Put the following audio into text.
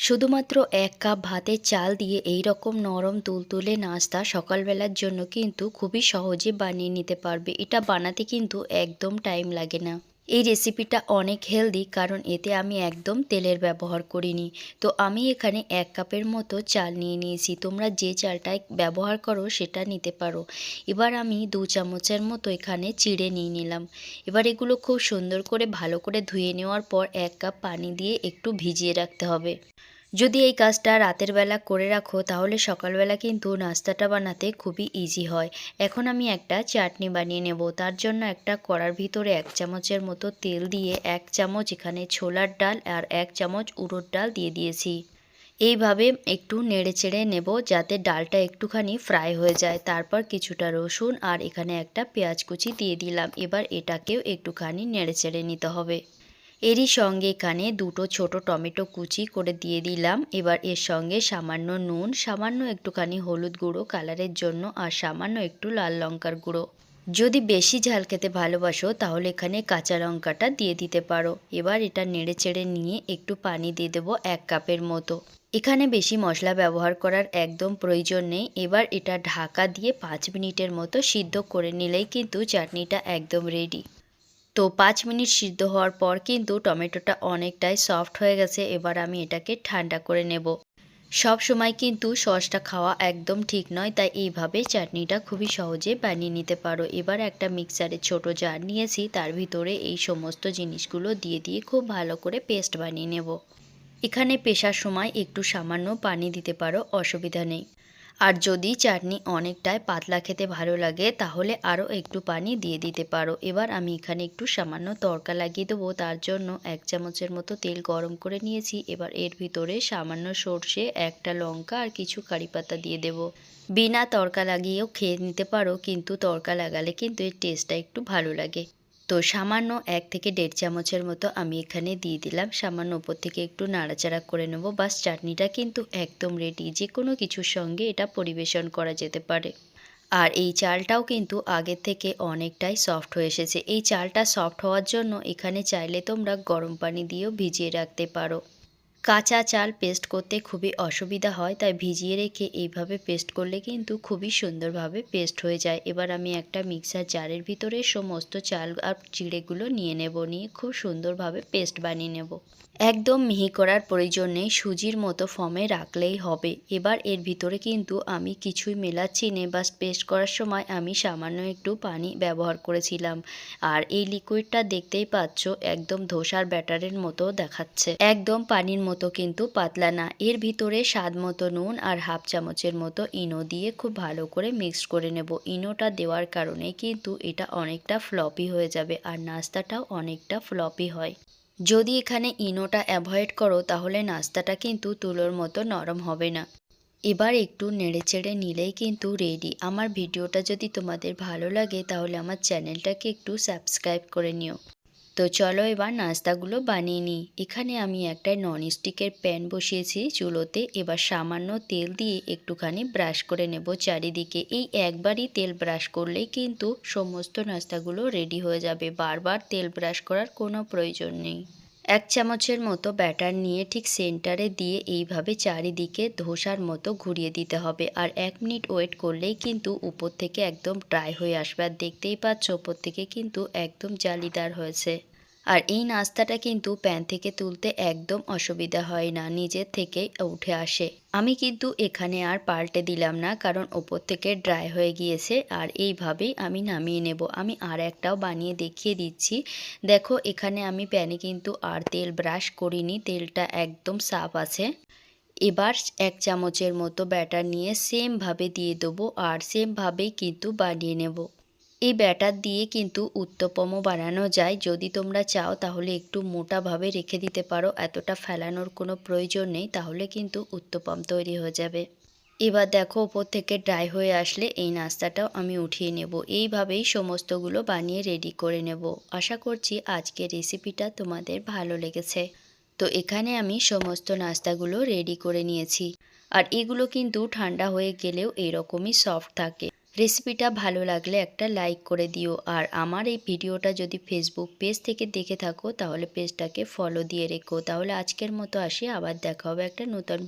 শুধুমাত্র এক কাপ ভাতে চাল দিয়ে এই রকম নরম তুলতুলে নাস্তা সকালবেলার জন্য কিন্তু খুবই সহজে বানিয়ে নিতে পারবে। এটা বানাতে কিন্তু একদম টাইম লাগে না। এই রেসিপিটা অনেক হেলদি কারণ এতে আমি একদম তেলের ব্যবহার করিনি। তো আমি এখানে এক কাপের মতো চাল নিয়ে নিয়েছি। তোমরা যে চালটা ব্যবহার করো সেটা নিতে পারো। এবার আমি দু চামচের মতো এখানে চিড়ে নিয়ে নিলাম। এবার এগুলো খুব সুন্দর করে ভালো করে ধুয়ে নেওয়ার পর এক কাপ পানি দিয়ে একটু ভিজিয়ে রাখতে হবে। যদি এই কাজটা রাতের বেলা করে রাখো, তাহলে সকালবেলা কিন্তু নাস্তাটা বানাতে খুবই ইজি হয়। এখন আমি একটা চাটনি বানিয়ে নেব। তার জন্য একটা কড়ার ভিতরে এক চামচের মতো তেল দিয়ে এক চামচ এখানে ছোলার ডাল আর এক চামচ উড়োর ডাল দিয়ে দিয়েছি। এইভাবে একটু নেড়ে চেড়ে নেব যাতে ডালটা একটুখানি ফ্রাই হয়ে যায়। তারপর কিছুটা রসুন আর এখানে একটা পেঁয়াজ কুচি দিয়ে দিলাম। এবার এটাকেও একটুখানি নেড়ে চেড়ে নিতে হবে। এরই সঙ্গে এখানে দুটো ছোট টমেটো কুচি করে দিয়ে দিলাম। এবার এর সঙ্গে সামান্য নুন, সামান্য একটুখানি হলুদ গুঁড়ো কালারের জন্য আর সামান্য একটু লাল লঙ্কার গুঁড়ো। যদি বেশি ঝাল খেতে ভালোবাসো, তাহলে এখানে কাঁচা লঙ্কাটা দিয়ে দিতে পারো। এবার এটা নেড়ে চেড়ে নিয়ে একটু পানি দিয়ে দেবো এক কাপের মতো। এখানে বেশি মশলা ব্যবহার করার একদম প্রয়োজন নেই। এবার এটা ঢাকা দিয়ে পাঁচ মিনিটের মতো সিদ্ধ করে নিলেই কিন্তু চাটনিটা একদম রেডি তো পাঁচ মিনিট সিদ্ধ হওয়ার পর কিন্তু টমেটোটা অনেকটাই সফট হয়ে গেছে, এবার আমি এটাকে ঠান্ডা করে নেব। সব সময় কিন্তু সসটা খাওয়া একদম ঠিক নয়, তাই এইভাবে চাটনিটা খুবই সহজে বানিয়ে নিতে পারো। এবার একটা মিক্সারে ছোট জার নিয়েছি, তার ভিতরে এই সমস্ত জিনিসগুলো দিয়ে দিয়ে খুব ভালো করে পেস্ট বানিয়ে নেব। এখানে পেশার সময় একটু সামান্য পানি দিতে পারো, অসুবিধা নেই। আর যদি চাটনি অনেকটাই পাতলা খেতে ভালো লাগে, তাহলে আরও একটু পানি দিয়ে দিতে পারো। এবার আমি এখানে একটু সামান্য তড়কা লাগিয়ে দেবো। তার জন্য এক চামচের মতো তেল গরম করে নিয়েছি। এবার এর ভিতরে সামান্য সর্ষে, একটা লঙ্কা আর কিছু কারি পাতা দিয়ে দেব। বিনা তড়কা লাগিয়েও খেয়ে নিতে পারো, কিন্তু তড়কা লাগালে কিন্তু এর টেস্টটা একটু ভালো লাগে। তো সামান্য এক থেকে দেড় চামচের মতো আমি এখানে দিয়ে দিলাম। সামান্য ওপর থেকে একটু নাড়াচাড়া করে নেব। বাস চাটনিটা কিন্তু একদম রেডি যে কোনো কিছুর সঙ্গে এটা পরিবেশন করা যেতে পারে। আর এই চালটাও কিন্তু আগের থেকে অনেকটাই সফট হয়ে এসেছে। এই চালটা সফট হওয়ার জন্য এখানে চাইলে তোমরা গরম পানি দিয়েও ভিজিয়ে রাখতে পারো। কাঁচা চাল পেস্ট করতে খুবই অসুবিধা হয়, তাই ভিজিয়ে রেখে এইভাবে পেস্ট করলে কিন্তু খুবই সুন্দরভাবে পেস্ট হয়ে যায়। এবার আমি একটা মিক্সার জারের ভিতরে সমস্ত চাল আর চিড়েগুলো নিয়ে নেব, নিয়ে খুব সুন্দরভাবে পেস্ট বানিয়ে নেব। একদম মিহি করার প্রয়োজন নেই, সুজির মতো ফর্মে রাখলেই হবে। এবার এর ভিতরে কিন্তু আমি কিছুই মেলাচ্ছি নে বা পেস্ট করার সময় আমি সামান্য একটু পানি ব্যবহার করেছিলাম। আর এই লিকুইডটা দেখতেই পাচ্ছ, একদম ধোসার ব্যাটারের মতো দেখাচ্ছে। একদম পানির মতো কিন্তু পাতলা না। এর ভিতরে স্বাদ মতো নুন আর হাফ চামচের মতো ইনো দিয়ে খুব ভালো করে মিক্সড করে নেব। ইনোটা দেওয়ার কারণে কিন্তু এটা অনেকটা ফ্লপি হয়ে যাবে আর নাস্তাটাও অনেকটা ফ্লপি হয়। যদি এখানে ইনোটা অ্যাভয়েড করো তাহলে নাস্তাটা কিন্তু তুলোর মতো নরম হবে না। এবার একটু নেড়েচেড়ে নিলেই কিন্তু রেডি। আমার ভিডিওটা যদি তোমাদের ভালো লাগে তাহলে আমার চ্যানেলটাকে একটু সাবস্ক্রাইব করে নিও। তো চলো এবার নাস্তাগুলো বানিয়ে নিই। এখানে আমি একটা ননস্টিকের প্যান বসিয়েছি, চুলোতে এবার সামান্য তেল দিয়ে একটুখানি ব্রাশ করে নেব চারিদিকে। এই একবারই তেল ব্রাশ করলেই কিন্তু সমস্ত নাস্তাগুলো রেডি হয়ে যাবে। বারবার তেল ব্রাশ করার কোনো প্রয়োজন নেই। এক চামচের মতো ব্যাটার নিয়ে ঠিক সেন্টারে দিয়ে এইভাবে চারিদিকে ধোসার মতো ঘুরিয়ে দিতে হবে। আর এক মিনিট ওয়েট করলেই কিন্তু উপর থেকে একদম ড্রাই হয়ে আসবে। আর দেখতেই পাচ্ছ, উপর থেকে কিন্তু একদম জালিদার হয়েছে। আর এই নাস্তাটা কিন্তু প্যান থেকে তুলতে একদম অসুবিধা হয় না নিজের থেকেই উঠে আসে। আমি কিন্তু এখানে আর পাল্টে দিলাম না, কারণ ওপর থেকে ড্রাই হয়ে গিয়েছে, আর এইভাবেই আমি নামিয়ে নেব। আমি আর একটাও বানিয়ে দেখিয়ে দিচ্ছি। দেখো, এখানে আমি প্যানে কিন্তু আর তেল ব্রাশ করিনি, তেলটা একদম সাফ আছে। এবার এক চামচের মতো ব্যাটার নিয়ে সেমভাবে দিয়ে দেবো, আর সেমভাবেই কিন্তু বানিয়ে নেব। এই ব্যাটার দিয়ে কিন্তু উত্তপমও বানানো যায়। যদি তোমরা চাও তাহলে একটু মোটাভাবে রেখে দিতে পারো, এতটা ফেলানোর কোনো প্রয়োজন নেই, তাহলে কিন্তু উত্তপম তৈরি হয়ে যাবে। এবার দেখো ওপর থেকে ড্রাই হয়ে আসলে এই নাস্তাটাও আমি উঠিয়ে নেব। এইভাবেই সমস্তগুলো বানিয়ে রেডি করে নেব। আশা করছি আজকের রেসিপিটা তোমাদের ভালো লেগেছে। তো এখানে আমি সমস্ত নাস্তাগুলো রেডি করে নিয়েছি। আর এগুলো কিন্তু ঠান্ডা হয়ে গেলেও এরকমই সফট থাকে। রেসিপিটা ভালো লাগলে একটা লাইক করে দিও। আর আমার এই ভিডিওটা যদি ফেসবুক পেজ থেকে দেখে থাকো, তাহলে পেজটাকে ফলো দিয়ে রেখো। তাহলে আজকের মতো আসি। আবার দেখা হবে একটা নতুন